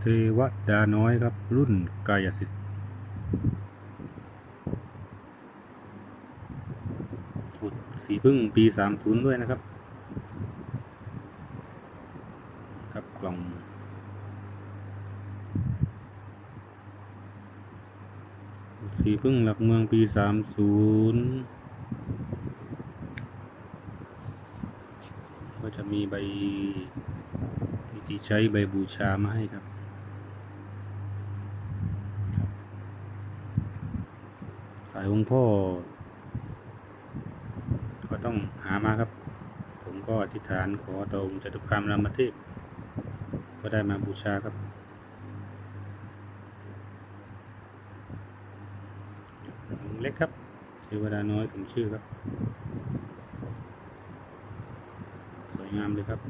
เทวดาน้อยครับ รุ่นกายสิทธิ์สีพึ่งปีสามศูนย์ด้วยนะครับ ครับกล่องสีพึ่งหลักเมืองปีสามศูนย์ก็จะมีใบวิธีใช้ใบบูชามาให้ครับ สายองค์พ่อ ก็ต้องหามาครับ ผมก็อธิษฐานขอตรงจตุคามรามเทพก็ได้มาบูชาครับ เล็กครับ เทวดาน้อยสมชื่อครับ สวยงามเลยครับ